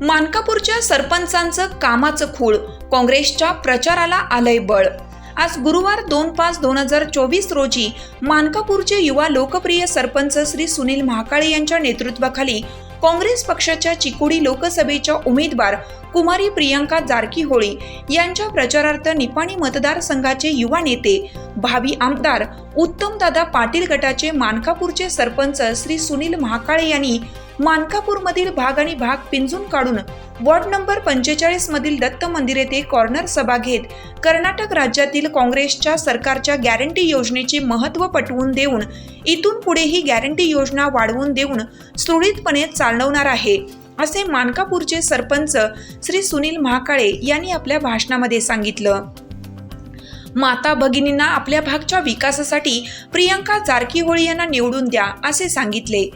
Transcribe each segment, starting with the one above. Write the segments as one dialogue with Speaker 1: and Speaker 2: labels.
Speaker 1: मानकापूरच्या सरपंचांचं कामाचं खूळ. काँग्रेसच्या प्रचाराला आलंय बळ. आज गुरुवार दोन पाच दोन हजार चोवीस रोजी मानकापूरचे युवा लोकप्रिय सरपंच श्री सुनील महाकाळे यांच्या नेतृत्वाखाली काँग्रेस पक्षाच्या चिकोडी लोकसभेच्या उमेदवार कुमारी प्रियंका जारकीहोळी यांच्या प्रचारार्थ निपाणी मतदारसंघाचे युवा नेते भावी आमदार उत्तमदादा पाटील गटाचे मानकापूरचे सरपंच श्री सुनील महाकाळे यांनी मानकापूरमधील भाग आणि भाग पिंजून काढून वॉर्ड नंबर पंचेचाळीस मधील दत्त मंदिर येथे कॉर्नर सभा घेत कर्नाटक राज्यातील काँग्रेसच्या सरकारच्या गॅरंटी योजनेचे महत्त्व पटवून देऊन इथून पुढे ही गॅरंटी योजना वाढवून देऊन सुरळीतपणे चालवणार आहे असे मानकापूरचे सरपंच श्री सुनील महाकाळे यांनी आपल्या भाषणामध्ये सांगितलं. माता भगिनींना आपल्या भागच्या विकासासाठी प्रियंका जारकीहोळी यांना निवडून द्या असे सांगितले.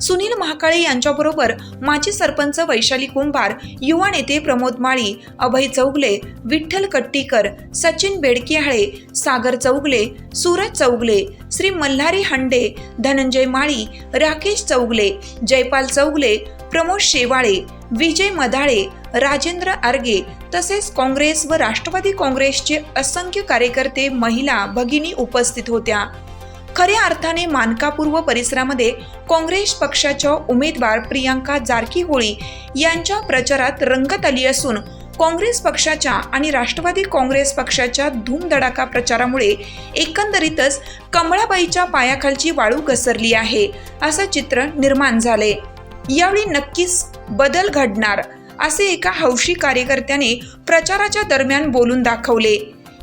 Speaker 1: सुनील महाकाळे यांच्याबरोबर माजी सरपंच वैशाली कुंभार युवा नेते प्रमोद माळी अभय चौगले विठ्ठल कट्टीकर सचिन बेडकिहाळे सागर चौगले सूरज चौगले श्री मल्हारी हंडे धनंजय माळी राकेश चौगले जयपाल चौगले प्रमोद शेवाळे विजय मधाळे राजेंद्र आर्गे तसेच काँग्रेस व राष्ट्रवादी काँग्रेसचे असंख्य कार्यकर्ते महिला भगिनी उपस्थित होत्या. खऱ्या अर्थाने मानकापूर्व परिसरामध्ये काँग्रेस पक्षाच्या उमेदवार प्रियांका जारकीहोळी यांच्या प्रचारात रंगत आली असून काँग्रेस पक्षाच्या आणि राष्ट्रवादी काँग्रेस पक्षाच्या धूमधडाका प्रचारामुळे एकंदरीतच कमळाबाईच्या पायाखालची वाळू घसरली आहे असं चित्र निर्माण झाले. यावेळी नक्कीच बदल घडणार असे एका हौशी कार्यकर्त्याने प्रचाराच्या दरम्यान बोलून दाखवले.